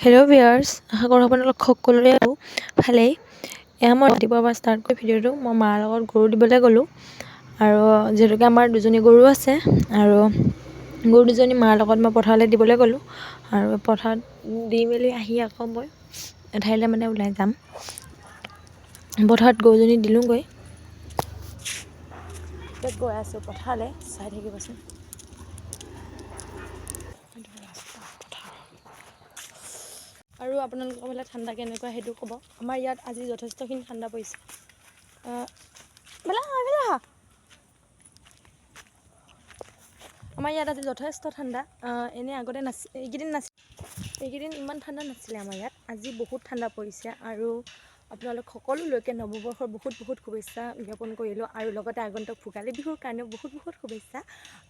Hello viewers আশা কৰোঁ আপোনালোক সকলোৰে ভালেই। এয়া মই ৰাতিপুৱাৰ পৰা ষ্টাৰ্ট কৰি ভিডিঅ'টো মই মাৰ লগত গৰু দিবলৈ গ'লোঁ। আৰু যিহেতুকে আমাৰ দুজনী গৰু আছে আৰু গৰু দুজনী মাৰ লগত মই পথাৰলৈ দিবলৈ গ'লোঁ। আৰু পথাৰত দি মেলি আহি আকৌ মই এঠাইলৈ মানে ওলাই যাম। পথাৰত গৰুজনী দিলোঁগৈ। গৈ আছোঁ পথাৰলৈ। চাই থাকিবচোন। আৰু আপোনালোকৰ ফালে ঠাণ্ডা কেনেকুৱা সেইটো ক'ব। আমাৰ ইয়াত আজি যথেষ্টখিনি ঠাণ্ডা পৰিছে। বেলা বেলা আমাৰ ইয়াত আজি যথেষ্ট ঠাণ্ডা। এনেই আগতে নাছিল এইকেইদিন নাছিল এইকেইদিন ইমান ঠাণ্ডা নাছিলে আমাৰ ইয়াত। আজি বহুত ঠাণ্ডা পৰিছে আৰু আপোনালোক সকলোলৈকে নৱবৰ্ষৰ বহুত বহুত শুভেচ্ছা জ্ঞাপন কৰিলোঁ আৰু লগতে আগন্তুক ভোগালী বিহুৰ কাৰণেও বহুত বহুত শুভেচ্ছা।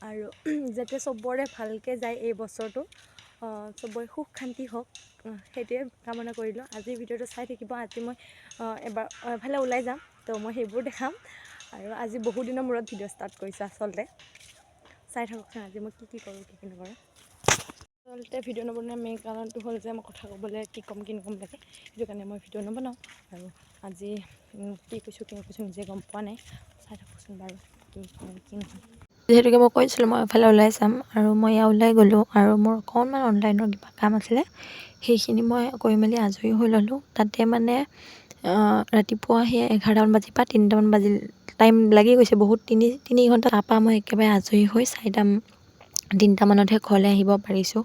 আৰু যাতে চবৰে ভালকৈ যায় এই বছৰটো। চবৰে সুখ শান্তি হওক। সেইটোৱে কামনা কৰিলোঁ। আজিৰ ভিডিঅ'টো চাই থাকিব। আজি মই এবাৰ এফালে ওলাই যাম। তো মই সেইবোৰ দেখাম। আৰু আজি বহু দিনৰ মূৰত ভিডিঅ' ষ্টাৰ্ট কৰিছোঁ আচলতে। চাই থাককচোন আজি মই কি কি কৰোঁ কি কি নকৰোঁ। আচলতে ভিডিঅ' নবনোৱাৰ মেইন কাৰণটো হ'ল যে মই কথা ক'বলৈ কি ক'ম কি নক'ম লাগে সেইটো কাৰণে মই ভিডিঅ' নবনাওঁ। আৰু আজি কি কৈছোঁ কি নকৈছোঁ নিজে গম পোৱা নাই। চাই থাককচোন বাৰু কি কি নহয়। যিহেতুকে মই কৈছিলোঁ মই এফালে ওলাই যাম আৰু মই এয়া ওলাই গ'লোঁ আৰু মোৰ অকণমান অনলাইনৰ কিবা কাম আছিলে সেইখিনি মই কৰি মেলি আজৰি হৈ ল'লোঁ। তাতে মানে ৰাতিপুৱা সেই এঘাৰটামান বাজিৰ পৰা তিনিটামান বাজিল টাইম লাগি গৈছে বহুত তিনি তিনি ঘণ্টা তাৰপৰা মই একেবাৰে আজৰি হৈ চাৰিটা তিনিটামানতহে ঘৰলৈ আহিব পাৰিছোঁ।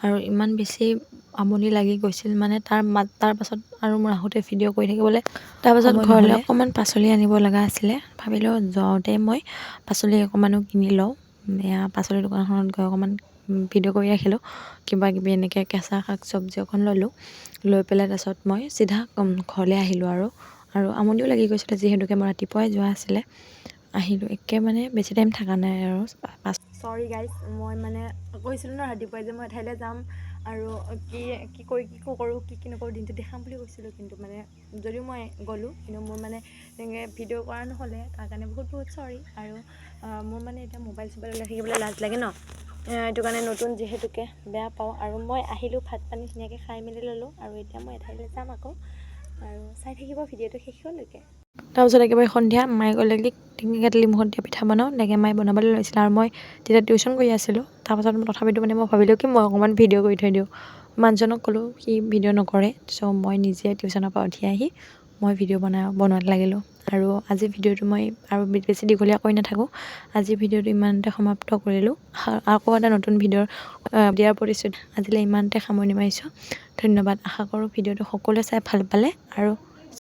আৰু ইমান বেছি আমনি লাগি গৈছিল মানে তাৰ মাত তাৰ পাছত আৰু মোৰ আহোঁতে ভিডিঅ' কৰি থাকিবলৈ। তাৰপাছত ঘৰলৈ অকণমান পাচলি আনিব লগা আছিলে। ভাবিলোঁ যাওঁতে মই পাচলি অকণমানো কিনি লওঁ। এয়া পাচলি দোকানখনত গৈ অকণমান ভিডিঅ' কৰি ৰাখিলোঁ। কিবা কিবি এনেকৈ কেঁচা শাক চব্জি অকণ ল'লোঁ। লৈ পেলাই তাৰপাছত মই চিধা ঘৰলৈ আহিলোঁ আৰু। আৰু আমনিও লাগি গৈছিলে যিহেতুকে মই ৰাতিপুৱাই যোৱা আছিলে। আহিলোঁ। একে মানে বেছি টাইম থকা নাই আৰু চৰি গাইজ মই মানে কৈছিলোঁ ন ৰাতিপুৱাই যে মই এঠাইলৈ যাম আৰু কি কি কৰি কি কৰোঁ কি কি নকৰোঁ দিনটো দেখাম বুলি কৈছিলোঁ কিন্তু মানে যদিও মই গ'লোঁ কিন্তু মোৰ মানে তেনেকৈ ভিডিঅ' কৰা নহ'লে তাৰ কাৰণে বহুত বহুত চৰি আৰু মোৰ মানে এতিয়া মোবাইল চোবাইল থাকিবলৈ লাজ লাগে ন সেইটো কাৰণে নতুন যিহেতুকে বেয়া পাওঁ আৰু মই আহিলোঁ ভাত পানী ধুনীয়াকৈ খাই মেলি ল'লোঁ আৰু এতিয়া মই এঠাইলৈ যাম আকৌ আৰু চাই থাকিব ভিডিঅ'টো শেষলৈকে তাৰপিছত একেবাৰে সন্ধিয়া মায়ে ক'লে কি টিঙি কাটলি মুখত দিয়া পিঠা বনাওঁ তেনেকৈ মায়ে বনাবলৈ লৈছিলে আৰু মই তেতিয়া টিউশ্যন কৰি আছিলোঁ। তাৰপাছত তথাপিতো মানে মই ভাবিলোঁ কি মই অকণমান ভিডিঅ' কৰি থৈ দিওঁ। মানুহজনক ক'লোঁ সি ভিডিঅ' নকৰে চ' মই নিজে টিউশ্যনৰ পৰা উঠি আহি মই ভিডিঅ' বনাই বনোৱাত লাগিলোঁ। আৰু আজিৰ ভিডিঅ'টো মই আৰু বেছি দীঘলীয়া কৰি নাথাকোঁ আজিৰ ভিডিঅ'টো ইমানতে সমাপ্ত কৰিলোঁ। আকৌ এটা নতুন ভিডিঅ'ৰ দিয়াৰ প্ৰতিশ্ৰুতি আজিলৈ ইমানতে সামৰণি মাৰিছোঁ। ধন্যবাদ আশা কৰোঁ ভিডিঅ'টো সকলোৱে চাই ভাল পালে আৰু